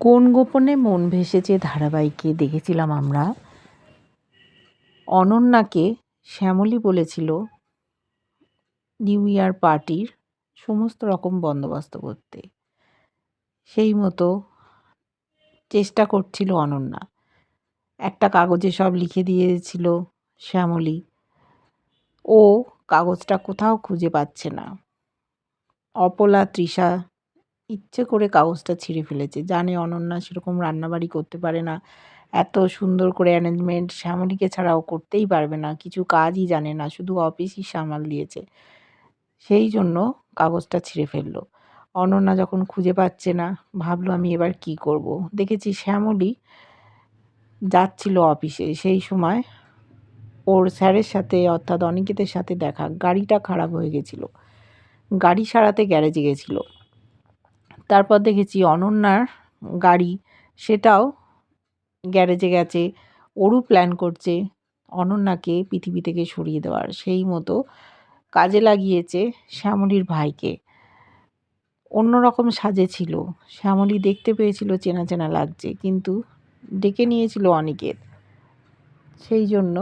কোন গোপনে মন ভেসেছে ধারাবাহিকে দেখেছিলাম আমরা? অনন্যাকে শ্যামলী বলেছিল নিউ ইয়ার পার্টির সমস্ত রকম বন্দোবস্ত করতে। সেই মতো চেষ্টা করছিল অনন্যা। একটা কাগজে সব লিখে দিয়েছিল শ্যামলী। ও কাগজটা কোথাও খুঁজে পাচ্ছে না। অপলা, তৃষা ইচ্ছে করে কাগজটা ছিঁড়ে ফেলেছে। জানে অনন্যা সেরকম রান্নাবাড়ি করতে পারে না। এত সুন্দর করে অ্যারেঞ্জমেন্ট শ্যামলীকে ছাড়াও করতেই পারবে না। কিছু কাজই জানে না, শুধু অফিসই সামাল দিয়েছে। সেই জন্য কাগজটা ছিঁড়ে ফেলল। অনন্যা যখন খুঁজে পাচ্ছে না, ভাবলো আমি এবার কি করব। দেখেছি শ্যামলী যাচ্ছিল অফিসে সেই সময় ওর স্যারের সাথে অর্থাৎ অনিকেতের সাথে দেখা। গাড়িটা খারাপ হয়ে গেছিল। গাড়ি সারাতে গ্যারেজে গেছিল। তারপর দেখেছি অনন্যার গাড়ি, সেটাও গ্যারেজে গেছে। ওরও প্ল্যান করছে অনন্যাকে পৃথিবী থেকে সরিয়ে দেওয়ার। সেই মতো কাজে লাগিয়েছে শ্যামলীর ভাইকে। অন্যরকম সাজে ছিল। শ্যামলী দেখতে পেয়েছিল চেনা চেনা লাগছে, কিন্তু ডেকে নিয়েছিল অনিকেত। সেই জন্য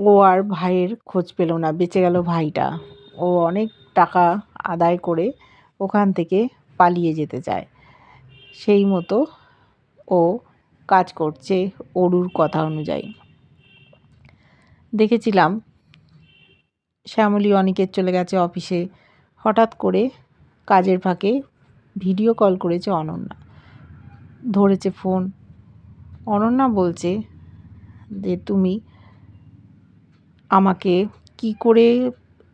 ও আর ভাইয়ের খোঁজ পেল না, বেঁচে গেল ভাইটা। ও অনেক টাকা আদায় করে ওখান থেকে পালিয়ে যেতে চায়। সেই মতো ও কাজ করছে অরুর কথা অনুযায়ী। দেখেছিলাম শ্যামলী অনিকের চলে গেছে অফিসে। হঠাৎ করে কাজের ফাঁকে ভিডিও কল করেছে অনন্যা। ধরেছে ফোন। অনন্যা বলছে যে, তুমি আমাকে কি করে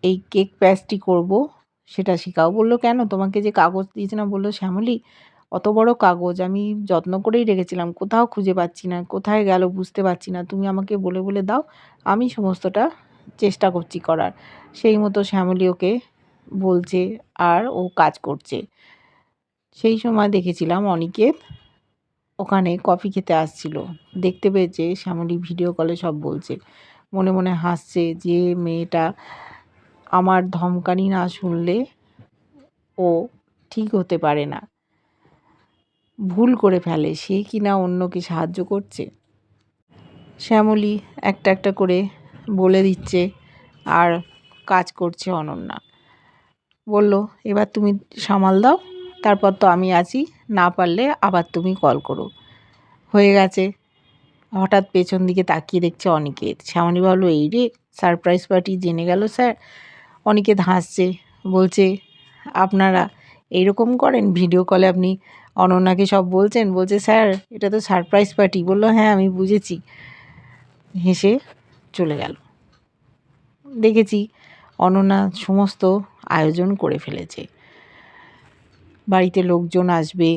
এই কেক প্যাস্ট্রি করব? সেটা শেখাও। বলল, কেন? তোমাকে যে কাগজ দিয়েছে না? বলল, শ্যামলী, অত বড় কাগজ, আমি যত্ন করেই রেখেছিলাম। কোথাও খুঁজে পাচ্ছি না, কোথায় গেল বুঝতে পারছি না। তুমি আমাকে বলে বলে দাও, আমি সমস্তটা চেষ্টা করছি করার। সেই মতো শ্যামলী ওকে বলছে আর ও কাজ করছে। সেই সময় দেখেছিলাম অনিকেত ওখানে কফি খেতে আসছিল। দেখতে পেয়েছে, শ্যামলী ভিডিও কলে সব বলছে। মনে মনে হাসছে যে মেয়েটা আমার ধমকানি না শুনলে ও ঠিক হতে পারে না। ভুল করে ফেলে, সে কি না অন্যকে সাহায্য করছে? শ্যামলী একটা একটা করে বলে দিচ্ছে, আর কাজ করছে অনন্যা। বলল, এবার তুমি সামাল দাও, তারপর তো আমি আছি, না পারলে আবার তুমি কল করো। হয়ে গেছে। হঠাৎ পেছন দিকে তাকিয়ে দেখছে অনিকেত। শ্যামলী ভাবলো, এই রে, সারপ্রাইজ পার্টি জেনে গেল, স্যার। অনিকেত হাসছে, বলছে, আপনারা এইরকম করেন? ভিডিও কলে আপনি অনন্যাকে সব বলছেন? বলছে, স্যার, এটা তো সারপ্রাইজ পার্টি। বলল হ্যাঁ আমি বুঝেছি। হেসে চলে গেল। দেখেছি অনন্যা সমস্ত আয়োজন করে ফেলেছে। বাড়িতে লোকজন আসবে,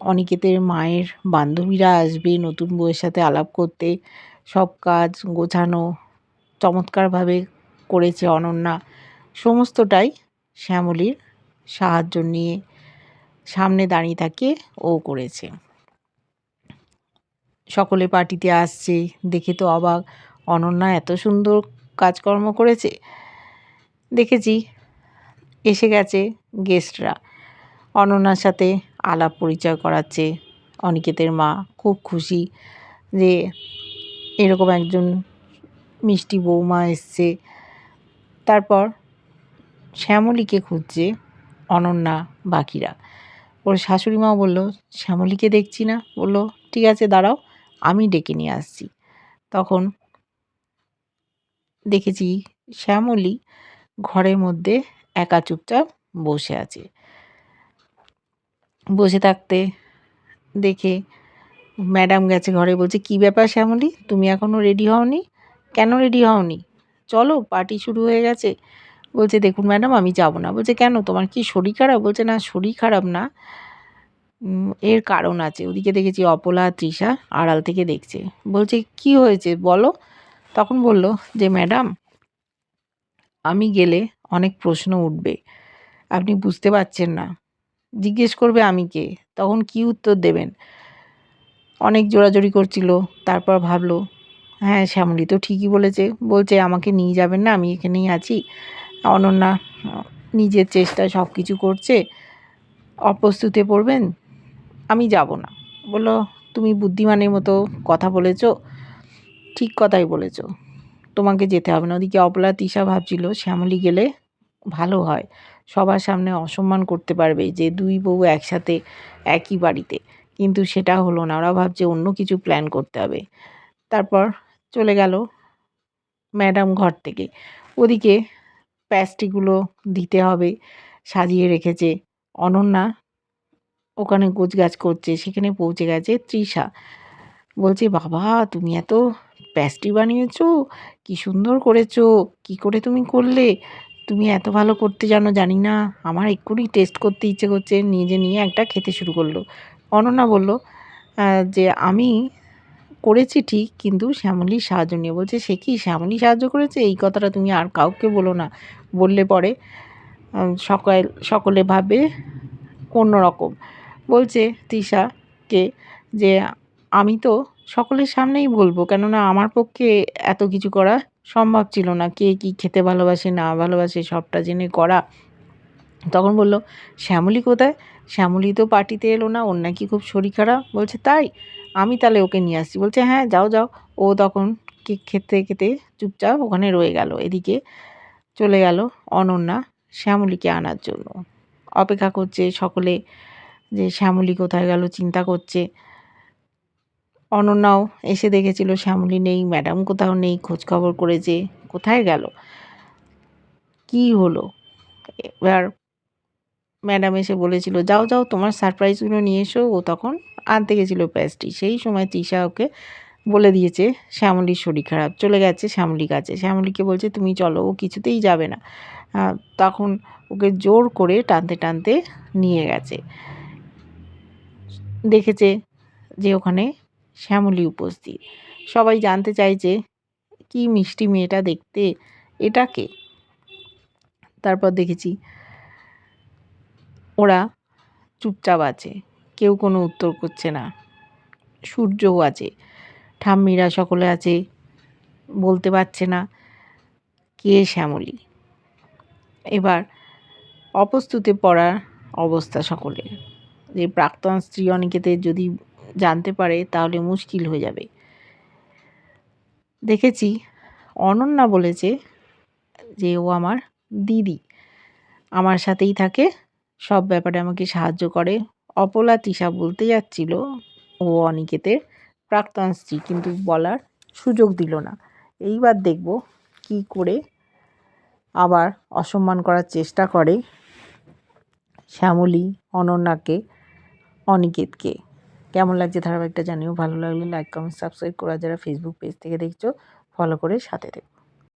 অনিকেতের মায়ের বান্ধবীরা আসবে নতুন বউয়ের সাথে আলাপ করতে। সব কাজ গোছানো চমৎকারভাবে করেছে অনন্যা। সমস্তটাই শ্যামলীর সাহায্য নিয়ে সামনে দাঁড়িয়ে থাকে ও করেছে। সকলে পার্টিতে আসছে, দেখে তো অবাক। অনন্যা এত সুন্দর কাজকর্ম করেছে। দেখেছি, এসে গেছে গেস্টরা অনন্যার সাথে আলাপ পরিচয় করাচ্ছে। অনিকেতের মা খুব খুশি যে এরকম একজন মিষ্টি বৌমা এসছে। তারপর শ্যামলীকে খুঁজছে অনন্যা, বাকিরা। ওর শাশুড়ি মা বলল, শ্যামলীকে দেখছি না। বলল, ঠিক আছে, দাঁড়াও, আমি ডেকে নিয়ে আসছি। তখন দেখেছি শ্যামলী ঘরের মধ্যে একা চুপচাপ বসে আছে। বসে থাকতে দেখে ম্যাডাম গেছে ঘরে, বলছে, কি ব্যাপার শ্যামলী? তুমি এখনও রেডি হওনি? কেন রেডি হওনি? চলো, পার্টি শুরু হয়ে গেছে। বলছে, দেখুন ম্যাডাম, আমি যাব না। বলছে, কেন? তোমার কি শরীর খারাপ? বলছে, না, শরীর খারাপ না। এর কারণ আছে। ওদিকে দেখেছি অপলা, তৃষা আড়াল থেকে দেখছে। বলছে, কি হয়েছে? বলো। তখন বলল যে, ম্যাডাম, আমি গেলে অনেক প্রশ্ন উঠবে। আপনি বুঝতে পারছেন না। জিজ্ঞেস করবে আমি কে? তখন কি উত্তর দেবেন? অনেক জোরাজোরি করছিল। তারপর ভাবলো হ্যাঁ শ্যামলী তো ঠিকই বলেছে। বলছে, আমাকে নিয়ে যাবেন না? আমি এখানেই আছি। অনন্যা নিজের চেষ্টায় সব কিছু করছে। অপ্রস্তুতে পড়বেন, আমি যাব না। বলল, তুমি বুদ্ধিমানের মতো কথা বলেছ, ঠিক কথাই বলেছ। তোমাকে যেতে হবে না। ওদিকে অপলা তিশা ভাবছিল, শ্যামলী গেলে ভালো হয়। সবার সামনে অসম্মান করতে পারবে যে দুই বউ একসাথে একই বাড়িতে। কিন্তু সেটা হলো না। ওরা ভাবছে অন্য কিছু প্ল্যান করতে হবে। তারপর চলে গেল ম্যাডাম ঘর থেকে। ওদিকে প্যাস্ট্রিগুলো দিতে হবে, সাজিয়ে রেখেছে। অনন্যা ওখানে গোছগাছ করছে, সেখানে পৌঁছে গেছে তৃষা। বলছে, বাবা, তুমি এত প্যাস্ট্রি বানিয়েছো, কি সুন্দর করেছ, কি করে তুমি করলে? তুমি এত ভালো করতে জানো, জানি না। আমার এক্ষুনি টেস্ট করতে ইচ্ছে করছে, নিজে নিয়ে একটা খেতে শুরু করল। অনন্যা বলল যে আমি করেছি ঠিক, কিন্তু শ্যামলির সাহায্য নিয়ে। বলছে, সে কি শ্যামলি সাহায্য করেছে? এই কথাটা তুমি আর কাউকে বলো না। বললে পরে সকাল, সকলে ভাবে অন্যরকম বলছে তৃষাকে যে, আমি তো সকলের সামনেই বলব, কেননা আমার পক্ষে এত কিছু করা সম্ভব ছিল না। কে কী খেতে ভালোবাসে, না ভালোবাসে, সবটা জেনে করা। তখন বলল, শ্যামলী কোথায়? শ্যামলী তো পার্টিতে এলো না, ওর নাকি খুব শরীর খারাপ। বলছে, তাই? আমি তাহলে ওকে নিয়ে আসছি। বলছে হ্যাঁ যাও যাও। ও তখন কেক খেতে খেতে চুপচাপ ওখানে রয়ে গেল। এদিকে চলে গেল অনন্যা শ্যামলীকে আনার জন্য। অপেক্ষা করছে সকলে যে শ্যামলী কোথায় গেল, চিন্তা করছে। অনন্যাও এসে দেখেছিল শ্যামলী নেই, ম্যাডাম কোথাও নেই, খোঁজখবর করেছে কোথায় গেল। কি হলো? এবার ম্যাডাম এসে বলেছিল, যাও যাও, তোমার সারপ্রাইজগুলো নিয়ে এসো। ও তখন আনতে গেছিল প্যাস্ট্রি সেই সময় তৃষা ওকে বলে দিয়েছে, শ্যামলির শরীর খারাপ। চলে গেছে শ্যামলির কাছে। শ্যামলিকে বলছে, তুমি চলো, ও কিছুতেই যাবে না। তখন ওকে জোর করে টানতে টানতে নিয়ে গেছে। দেখেছে যে ওখানে শ্যামলী উপস্থিত। সবাই জানতে চাইছে কি মিষ্টি মেয়েটা দেখতে? এটাকে তারপর দেখেছি ওরা চুপচাপ আছে, কেউ কোনো উত্তর করছে না। সূর্যও আছে, ঠাম্মিরা সকলে আছে, বলতে পারছে না কে শ্যামলী। এবার অপ্রস্তুতে পড়ার অবস্থা সকলের। যে প্রাক্তন স্ত্রী অনেকেতে যদি জানতে পারে, তাহলে মুশকিল হয়ে যাবে। দেখেছি অনন্যা বলেছে যে, ও আমার দিদি, আমার সাথেই থাকে সব ব্যাপারে আমাকে সাহায্য করে। অপলা তৃষা বলতে যাচ্ছিল, ও অনিকেতের প্রাক্তন স্ত্রী, কিন্তু বলার সুযোগ দিল না। এইবার দেখব কি করে আবার অসম্মান করার চেষ্টা করে শ্যামলী অনন্যাকে, অনিকেতকে। কেমন লাগছে ধারাবাহিকটা জানিও। ভালো লাগলে লাইক কমেন্ট সাবস্ক্রাইব করা। যারা ফেসবুক পেজ থেকে দেখছ ফলো করে সাথে থেকো।